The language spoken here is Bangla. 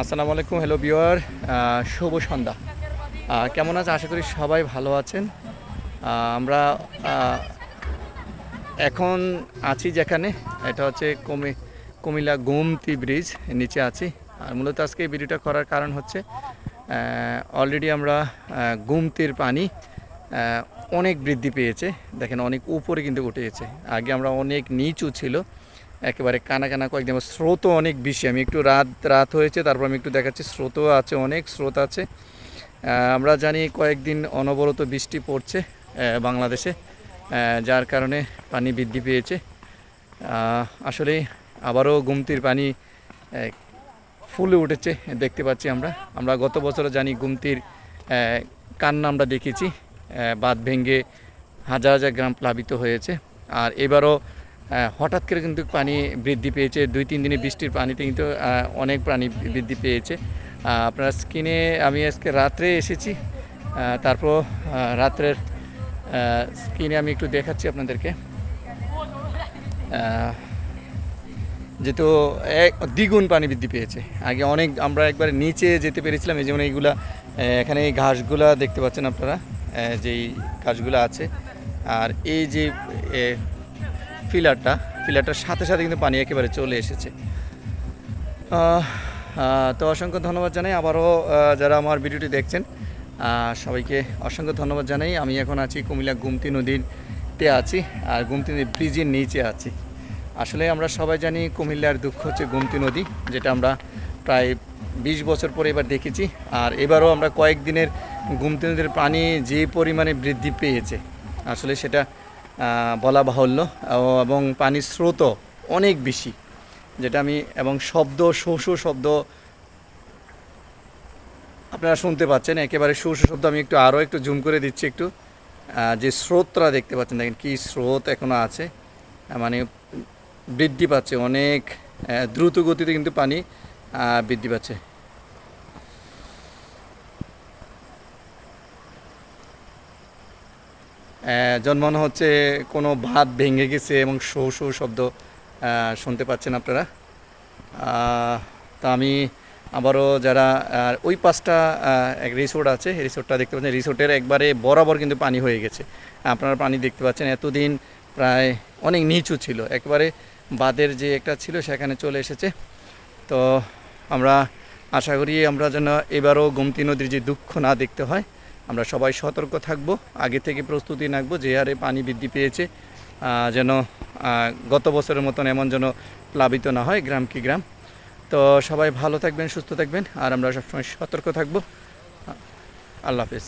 আসসালামু আলাইকুম হ্যালো বিওয়ার শুভ সন্ধ্যা। কেমন আছে? আশা করি সবাই ভালো আছেন। আমরা এখন আছি যেখানে, এটা হচ্ছে কমি, কুমিল্লা গোমতি ব্রিজ, নিচে আছি। আর মূলত আজকে এই ভিডিওটা করার কারণ হচ্ছে অলরেডি আমরা গোমতির পানি অনেক বৃদ্ধি পেয়েছে। দেখেন, অনেক উপরে কিন্তু উঠে গেছে। আগে আমরা অনেক নিচু ছিল। একেবারে কানা কানা কয়েকদিন স্রোতও অনেক বেশি। আমি একটু রাত রাত হয়েছে, তারপর আমি একটু দেখাচ্ছি, স্রোতও আছে, অনেক স্রোত আছে। আমরা জানি কয়েকদিন অনবরত বৃষ্টি পড়ছে বাংলাদেশে যার কারণে পানি বৃদ্ধি পেয়েছে। আসলে আবারও গুমতির পানি ফুলে উঠেছে, দেখতে পাচ্ছি আমরা। আমরা গত বছরে জানি গুমতির কান্না আমরা দেখেছি বাঁধ ভেঙে হাজার হাজার গ্রাম প্লাবিত হয়েছে। আর এবারও হঠাৎ করে কিন্তু পানি বৃদ্ধি পেয়েছে। দুই, তিন দিনে বৃষ্টির পানিতে কিন্তু অনেক প্রাণী বৃদ্ধি পেয়েছে। আপনার স্কিনে আমি আজকে রাত্রে এসেছি। তারপর রাত্রের স্কিনে আমি একটু দেখাচ্ছি আপনাদেরকে। যেহেতু এক দ্বিগুণ পানি বৃদ্ধি পেয়েছে। আগে অনেক, আমরা একবার নিচে যেতে পেরেছিলাম, এই যেমন এইগুলা এখানে এই ঘাসগুলা দেখতে পাচ্ছেন আপনারা যেই ঘাসগুলো আছে। আর এই যে ফিলারটা, ফিলারটার সাথে সাথে কিন্তু পানি একেবারে চলে এসেছে। তো অসংখ্য ধন্যবাদ জানাই আবারও যারা আমার ভিডিওটি দেখছেন সবাইকে অসংখ্য ধন্যবাদ জানাই। আমি এখন আছি কুমিল্লা গুমতি নদীতে আছি, আর গুমতি নদীর ব্রিজের নিচে আছি। আসলে আমরা সবাই জানি কুমিল্লার দুঃখ হচ্ছে গুমতি নদী, যেটা আমরা প্রায় বিশ বছর পরে এবার দেখেছি, আর এবারও আমরা কয়েকদিনের গুমতি নদীর পানি যে পরিমাণে বৃদ্ধি পেয়েছে, আসলে সেটা বলা বাহুল্য এবং পানির স্রোতও অনেক বেশি, যেটা আমি এবং শব্দ, শো শো শব্দ আপনারা শুনতে পাচ্ছেন। একেবারে শো শো শব্দ আমি একটু আরও একটু জুম করে দিচ্ছি একটু। যে স্রোতটা দেখতে পাচ্ছেন, দেখেন কী স্রোত এখনও আছে মানে বৃদ্ধি পাচ্ছে, অনেক দ্রুত গতিতে কিন্তু পানি বৃদ্ধি পাচ্ছে। আহ, যেন মনে হচ্ছে কোনো ভাত ভেঙে গেছে এবং শো শো শব্দ শুনতে পাচ্ছেন আপনারা। তা আমি আবারও যারা ওই পাশটা এক রিসোর্ট আছে রিসোর্টটা দেখতে পাচ্ছেন রিসোর্টের একবারে বরাবর কিন্তু পানি হয়ে গেছে। আপনারা পানি দেখতে পাচ্ছেন এতদিন প্রায় অনেক নিচু ছিল। একবারে বাদের যে একটা ছিল সেখানে চলে এসেছে। তো আমরা আশা করি আমরা যেন এবারও গোমতী নদীর যে দুঃখ না দেখতে হয় আমরা সবাই সতর্ক থাকব, আগে থেকে প্রস্তুতি রাখব যে হারে পানি বৃদ্ধি পেয়েছে যেন গত বছরের মতন এমন যেন প্লাবিত না হয় গ্রাম কি গ্রাম। তো সবাই ভালো থাকবেন, সুস্থ থাকবেন, আর আমরা সবসময় সতর্ক থাকব। আল্লাহ হাফেজ।